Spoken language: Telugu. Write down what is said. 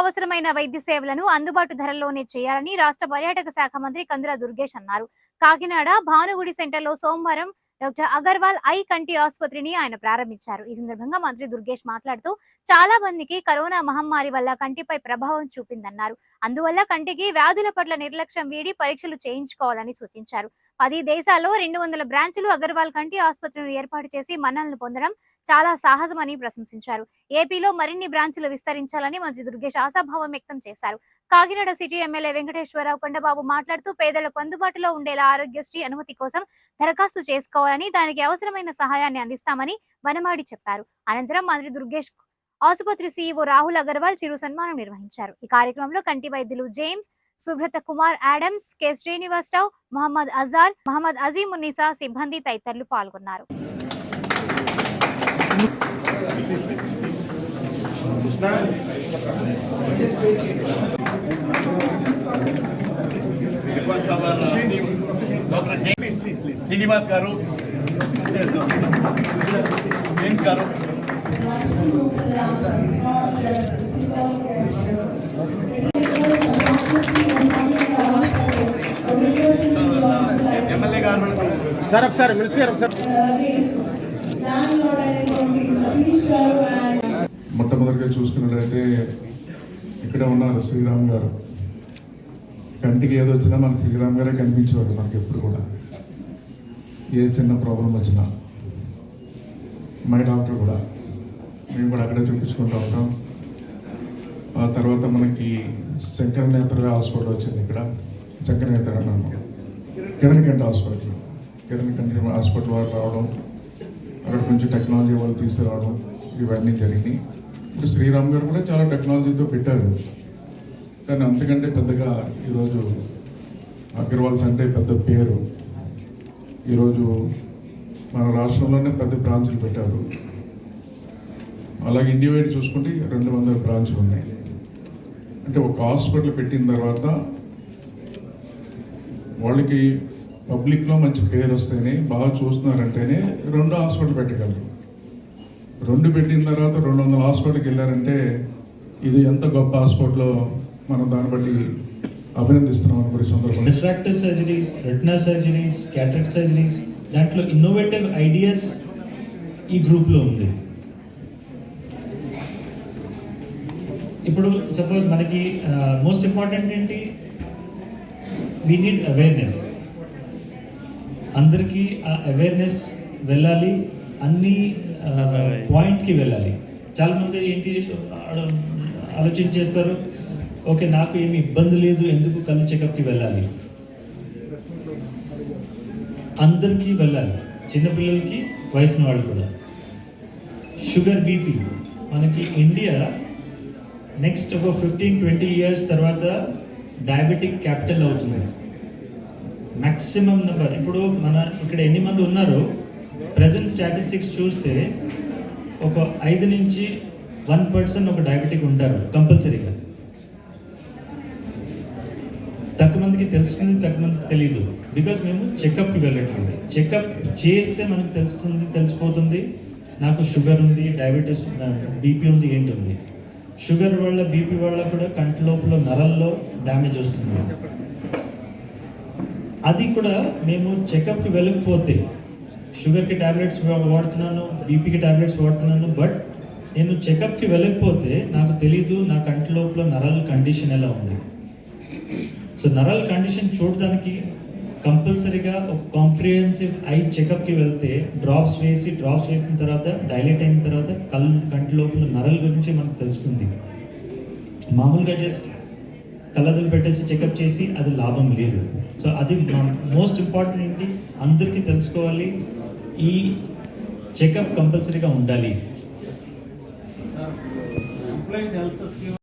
అవసరమైన వైద్య సేవలను అందుబాటు ధరల్లోనే చేయాలని రాష్ట్ర పర్యాటక శాఖ మంత్రి కందుల దుర్గేష్ అన్నారు. కాకినాడ భానుగుడి సెంటర్లో సోమవారం డాక్టర్ అగర్వాల్ ఐ కంటి ఆసుపత్రిని ఆయన ప్రారంభించారు. ఈ సందర్భంగా మంత్రి దుర్గేష్ మాట్లాడుతూ చాలా మందికి కరోనా మహమ్మారి వల్ల కంటిపై ప్రభావం చూపిందన్నారు. అందువల్ల కంటికి వ్యాధుల పట్ల నిర్లక్ష్యం వీడి పరీక్షలు చేయించుకోవాలని సూచించారు. పది దేశాల్లో రెండు వందల బ్రాంచ్లు అగర్వాల్ కంటి ఆసుపత్రిని ఏర్పాటు చేసి మన్నలను పొందడం చాలా సాహసమని ప్రశంసించారు. ఏపీలో మరిన్ని బ్రాంచులు విస్తరించాలని మంత్రి దుర్గేష్ ఆశాభావం వ్యక్తం చేశారు. కాకినాడ సిటీ ఎమ్మెల్యే వెంకటేశ్వరరావు కొండబాబు మాట్లాడుతూ పేదలకు అందుబాటులో ఉండేలా ఆరోగ్యశ్రీ అనుమతి కోసం దరఖాస్తు చేసుకోవాలని దానికి అవసరమైన సహాయాన్ని అందిస్తామని వనమాడి చెప్పారు. అనంతరం మంత్రి దుర్గేష్ ఆసుపత్రి సీఈఓ రాహుల్ అగర్వాల్ చిరు సన్మానం నిర్వహించారు. ఈ కార్యక్రమంలో కంటి వైద్యులు James Subrata Kumar Adams K. Srinivasa Rao Mohammad Azhar Mohammad Azeemunnisa సిబ్బంది తదితరులు పాల్గొన్నారు. శ్రీనివాస్ గారు జేమ్స్ గారు. సార్ ఒకసారి మినిస్టర్ గారు ఒకసారి. మొట్టమొదటిగా చూసుకున్నట్లయితే ఇక్కడ ఉన్నారు శ్రీరామ్ గారు. కంటికి ఏదో వచ్చినా మనకి శ్రీరామ్ గారే కనిపించేవారు మనకి ఎప్పుడు కూడా. ఏ చిన్న ప్రాబ్లం వచ్చినా. మై డాక్టర్ కూడా. మేము కూడా అక్కడే చూపించుకుంటూ ఉంటాం. ఆ తర్వాత మనకి శంకర నేత్ర హాస్పిటల్ వచ్చింది ఇక్కడ. శంకర నేత్ర అన్నాను. కిరణ్ కంటి హాస్పిటల్. కిరణ్ కంటి హాస్పిటల్ వారు రావడం అక్కడ కొంచెం టెక్నాలజీ వాళ్ళు తీసుకురావడం ఇవన్నీ జరిగినాయి. ఇప్పుడు శ్రీరామ్ గారు కూడా చాలా టెక్నాలజీతో పెట్టారు. కానీ అంతకంటే పెద్దగా ఈరోజు అగ్రవాల్స్ అంటే పెద్ద పేరు. ఈరోజు మన రాష్ట్రంలోనే పెద్ద బ్రాంచ్లు పెట్టారు. అలాగే ఇండియా వైడ్ చూసుకుంటే రెండు వందల బ్రాంచ్లు ఉన్నాయి. అంటే ఒక హాస్పిటల్ పెట్టిన తర్వాత వాళ్ళకి పబ్లిక్లో మంచి పేరు వస్తేనే బాగా చూస్తున్నారంటేనే రెండు హాస్పిటల్ పెట్టగలరు. రెండు పెట్టిన తర్వాత రెండు వందల హాస్పిటల్కి వెళ్ళారంటే ఇది ఎంత గొప్ప హాస్పిటల్లో మనం దాన్ని బట్టి అభినందిస్తున్నాం అనుకునే సందర్భం. Refractive surgeries retina surgeries cataract surgeries దాంట్లో ఇన్నోవేటివ్ ఐడియాస్ ఈ గ్రూప్లో ఉంది. ఇప్పుడు సపోజ్ మనకి uh, మోస్ట్ ఇంపార్టెంట్ ఏంటి? వీ నీడ్ అవేర్నెస్ అందరికీ ఆ అవేర్నెస్ వెళ్ళాలి అన్ని పాయింట్కి వెళ్ళాలి. చాలామంది ఏంటి ఆలోచించేస్తారు ఓకే నాకు ఏమి ఇబ్బంది లేదు ఎందుకు కళ్ళు చెకప్కి వెళ్ళాలి? అందరికీ వెళ్ళాలి చిన్నపిల్లలకి వయసున్న వాళ్ళు కూడా. షుగర్ బీపీ మనకి ఇండియా నెక్స్ట్ ఒక ఫిఫ్టీన్ ట్వంటీ ఇయర్స్ తర్వాత డయాబెటిక్ క్యాపిటల్ అవుతుంది. మ్యాక్సిమం నెంబర్ ఇప్పుడు మన ఇక్కడ ఎన్ని మంది ఉన్నారో ప్రజెంట్ స్టాటిస్టిక్స్ చూస్తే ఒక ఐదు నుంచి వన్ పర్సెంట్ ఒక డయాబెటిక్ ఉంటారు కంపల్సరీగా. తక్కువ మందికి తెలుస్తుంది తక్కువ మందికి తెలియదు బికాజ్ మేము చెకప్కి వెళ్ళట్లేదు చెకప్ చేస్తే మనకు తెలుస్తుంది తెలిసిపోతుంది. నాకు షుగర్ ఉంది డయాబెటీస్ బీపీ ఉంది ఏంటి ఉంది. షుగర్ వల్ల బీపీ వల్ల కూడా కంటి లోపల నరల్లో డ్యామేజ్ వస్తుంది. అది కూడా మేము చెకప్కి వెళ్ళకపోతే షుగర్కి ట్యాబ్లెట్స్ వాడుతున్నాను బీపీకి ట్యాబ్లెట్స్ వాడుతున్నాను బట్ నేను చెకప్కి వెళ్ళకపోతే నాకు తెలీదు నా కంటి లోపల నరాల కండిషన్ ఎలా ఉంది. సో నరాల కండిషన్ చూడడానికి కంపల్సరీగా ఒక కాంప్రిహెన్సివ్ ఐ చెకప్కి వెళ్తే డ్రాప్స్ వేసి డ్రాప్స్ వేసిన తర్వాత డైలెట్ అయిన తర్వాత కళ్ళు కంటి లోపల నరల గురించి మనకు తెలుస్తుంది. మామూలుగా జస్ట్ కళ్ళదులు పెట్టేసి చెకప్ చేసి అది లాభం లేదు. సో అది మోస్ట్ ఇంపార్టెంట్ ఏంటి? అందరికీ తెలుసుకోవాలి. ఈ చెకప్ కంపల్సరీగా ఉండాలి.